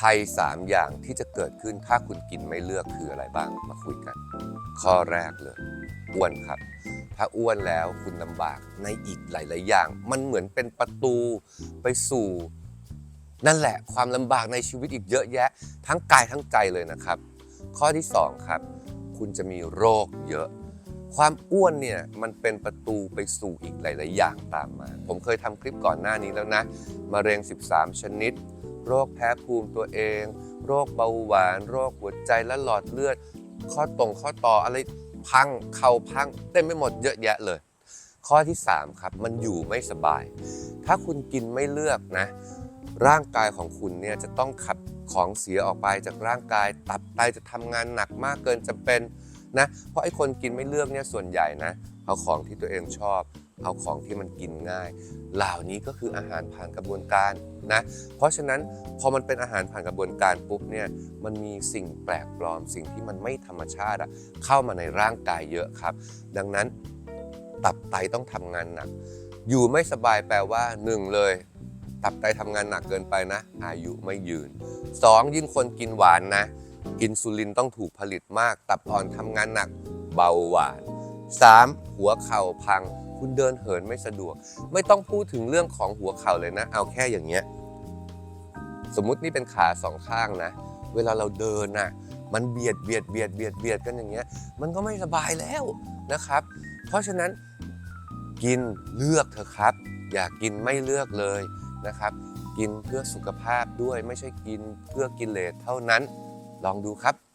ภัย 3 อย่างที่จะเกิดขึ้นถ้าคุณกินไม่เลือกคืออะไรบ้างมาคุยกัน ข้อแรกเลย อ้วนครับ ถ้าอ้วนแล้วคุณลำบากในอีกหลาย ๆ อย่าง มันเหมือนเป็นประตูไปสู่ นั่นแหละความลำบากในชีวิตอีกเยอะแยะ ทั้งกายทั้งใจเลยนะครับ ข้อที่ 2 ครับ คุณจะมีโรคเยอะ ความอ้วนเนี่ยมันเป็นประตูไปสู่อีกหลาย ๆ อย่างตามมา ผมเคยทำคลิปก่อนหน้านี้แล้วนะมะเร็ง 13 ชนิด โรคแพ้ภูมิตัวเอง โรคเบาหวาน โรคหัวใจและหลอดเลือด ข้อตรงข้อต่ออะไรพังเข่าพังเต็มไปหมดเยอะแยะเลย ข้อที่ 3 ครับ มันอยู่ไม่สบาย ถ้าคุณกินไม่เลือกนะ ร่างกายของคุณเนี่ยจะต้องขับของเสียออกไปจากร่างกาย ตับไตจะทำงานหนักมากเกินจำเป็น นะ เพราะไอ้คนกินไม่เลือกเนี่ยส่วนใหญ่นะ เอาของที่ตัวเองชอบ เอาของที่มันกินง่าย เหล่านี้ก็คืออาหารผ่านกระบวนการนะ เพราะฉะนั้นพอมันเป็นอาหารผ่านกระบวนการปุ๊บเนี่ย มันมีสิ่งแปลกปลอม สิ่งที่มันไม่ธรรมชาติอะเข้ามาในร่างกายเยอะครับ ดังนั้นตับไตต้องทำงานหนัก อยู่ไม่สบายแปลว่าหนึ่งเลยตับไตทำงานหนักเกินไปนะ อายุไม่ยืน 2. ยิ่งคนกินหวานนะ อินซูลินต้องถูกผลิตมาก ตับอ่อนทำงานหนักเบาหวาน 3. หัวเข่าพัง คุณเดินเหินไม่สะดวก ไม่ต้องพูดถึงเรื่องของหัวเข่าเลยนะ เอาแค่อย่างเงี้ย สมมุตินี่เป็นขาสองข้างนะ เวลาเราเดินน่ะ มันเบียดเบียดเบียดเบียดเบียดกันอย่างเงี้ย มันก็ไม่สบายแล้วนะครับ เพราะฉะนั้นกินเลือกเถอะครับ อย่ากินไม่เลือกเลยนะครับ กินเพื่อสุขภาพด้วยไม่ใช่กินเพื่อกิเลสเท่านั้น ลองดูครับ